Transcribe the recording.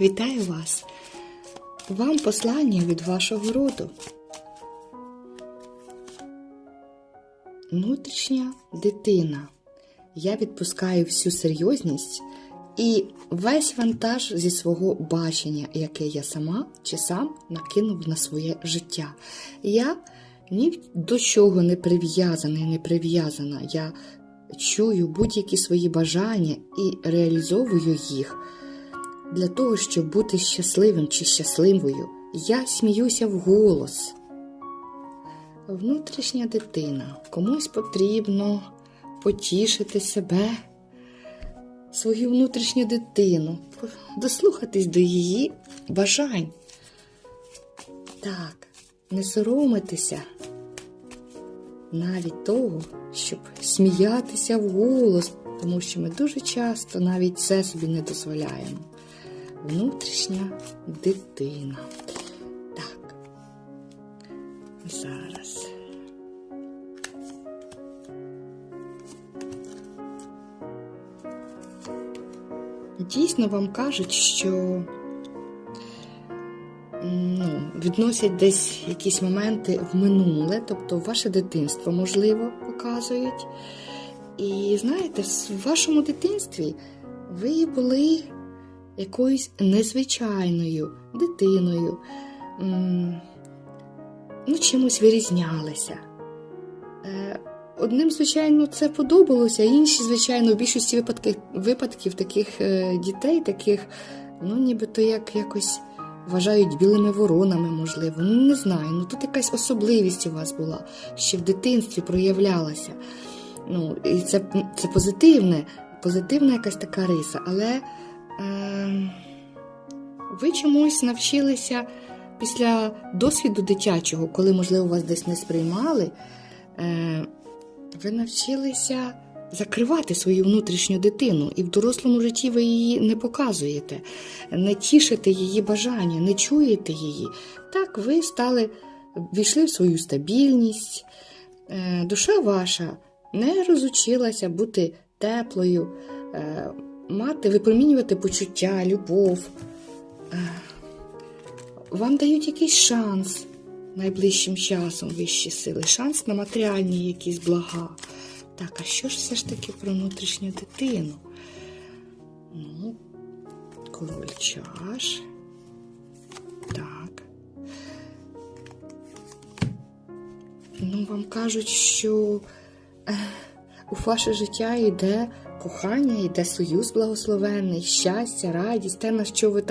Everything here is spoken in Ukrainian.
Вітаю вас! Вам послання від вашого роду. Внутрішня дитина. Я відпускаю всю серйозність і весь вантаж зі свого бачення, яке я сама чи сам накинув на своє життя. Я ні до чого не прив'язана і не прив'язана. Я чую будь-які свої бажання і реалізовую їх. Для того, щоб бути щасливим чи щасливою, я сміюся вголос. Внутрішня дитина. Комусь потрібно потішити себе, свою внутрішню дитину, дослухатись до її бажань. Так, не соромитися навіть того, щоб сміятися вголос, тому що ми дуже часто навіть це собі не дозволяємо. Внутрішня дитина. Так. Зараз. Дійсно вам кажуть, що ну, відносять десь якісь моменти в минуле, тобто ваше дитинство, можливо, показують. І знаєте, в вашому дитинстві ви були якоюсь незвичайною дитиною, ну, чимось вирізнялися. Е, Одним, звичайно, це подобалося, інші, звичайно, в більшості випадків, випадків таких е, дітей, таких, ну, нібито як якось вважають білими воронами, можливо. Ну, не знаю. Ну тут якась особливість у вас була, ще в дитинстві проявлялася. Ну, і це, це позитивне, позитивна якась така риса, але ви чомусь навчилися після досвіду дитячого, коли, можливо, вас десь не сприймали. Е, ви навчилися закривати свою внутрішню дитину, і в дорослому житті ви її не показуєте, не тішите її бажання, не чуєте її. Так, ви стали, війшли в свою стабільність, Е, душа ваша не розучилася бути теплою, е, мати, випромінювати почуття, любов. Е, Вам дають якийсь шанс найближчим часом вищі сили, шанс на матеріальні якісь блага. Так, а що ж все ж таки про внутрішню дитину? Ну, король чаш. Так. Ну, вам кажуть, що е, у ваше життя йде кохання, йде союз благословенний, щастя, радість, те, на що ви